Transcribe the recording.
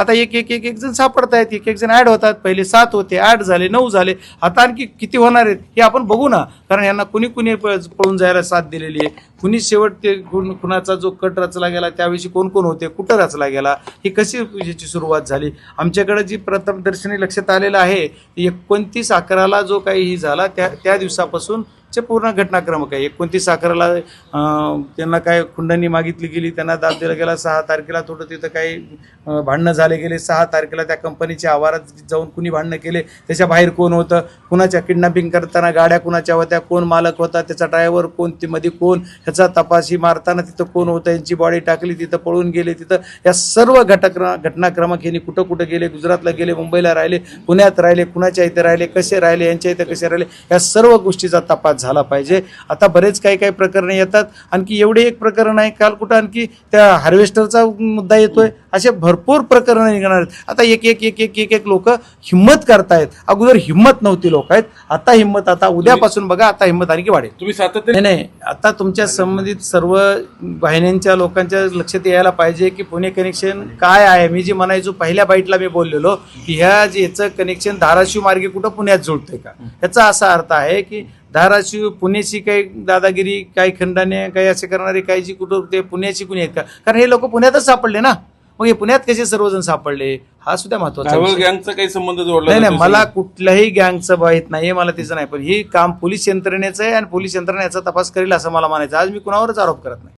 आता एक एक एक एक जण सापडत आहेत एक एक जण ॲड होतात. पहिले सात होते आठ झाले नऊ झाले. आता आणखी किती होणार आहेत हे आपण बघू ना. कारण यांना कुणी कुणी पळून जायला साथ दिलेली आहे. कुणी शेवट ते कुण- कुणाचा जो कट रचला गेला त्याविषयी कोण कोण होते कुठं रचला गेला ही कशी याची सुरुवात झाली? आमच्याकडे जी प्रथम दर्शनी लक्षात आलेलं आहे एकोणतीस अकराला जो काही ही झाला त्या त्या दिवसापासून चे पूर्ण घटनाक्रमक आहे. एकोणतीस अकराला त्यांना काय खुंडणी मागितली गेली त्यांना दाब दिला गेला सहा तारखेला थोडं तिथं काही भांडणं झाले गेले सहा तारखेला त्या कंपनीच्या आवारात जाऊन कुणी भांडणं केले त्याच्या बाहेर कोण होतं? कुणाच्या किडनॅपिंग करताना गाड्या कुणाच्या होत्या? कोण मालक होता? त्याचा ड्रायव्हर कोण? ते मध्ये कोण? ह्याचा तपास ही मारताना तिथं कोण होतं? यांची बॉडी टाकली तिथं पळून गेले तिथं या सर्व घटक्र घटनाक्रमक यांनी कुठं कुठं गेले? गुजरातला गेले मुंबईला राहिले पुण्यात राहिले कुणाच्या इथे राहिले कसे राहिले यांच्या इथं कसे राहिले? या सर्व गोष्टीचा तपास झाला पाहिजे. आता बरेच काही काही प्रकरणं येतात. आणखी एवढे एक प्रकरण आहे काल कुठं आणखी त्या हार्वेस्टरचा मुद्दा येतोय. असे भरपूर प्रकरणं निघणार आहेत. आता एक एक एक एक एक एक लोक हिंमत करतायत. अगोदर हिंमत नव्हती लोक आहेत. आता हिंमत आता उद्यापासून बघा आता हिंमत आणखी वाढेल. तुम्ही सातत्याने नाही आता तुमच्या संबंधित सर्व वाहिन्यांच्या लोकांच्या लक्षात यायला पाहिजे की पुणे कनेक्शन काय आहे. मी जे म्हणायचो पहिल्या बाईटला मी बोललेलो की ह्या जे याचं कनेक्शन धाराशिव मार्गे कुठं पुण्यात जुळतंय का? याचा असा अर्थ आहे की धाराशिव पुण्याची काही दादागिरी काही खंडाने काही असे करणारे काही जी कुठं ते पुण्याची कुणी आहेत का? कारण हे लोक पुण्यातच सापडले ना. मग हे पुण्यात कसे सर्वजण सापडले? हा सुद्धा महत्त्वाचा. गँगचा काही संबंध जोडला नाही नाही मला? कुठल्याही गँगचं माहीत नाही मला त्याचं नाही. पण हे काम पोलीस यंत्रणेचं आहे आणि पोलीस यंत्रणा याचा तपास करेल असं मला म्हणायचं आज मी कुणावरच आरोप करत नाही.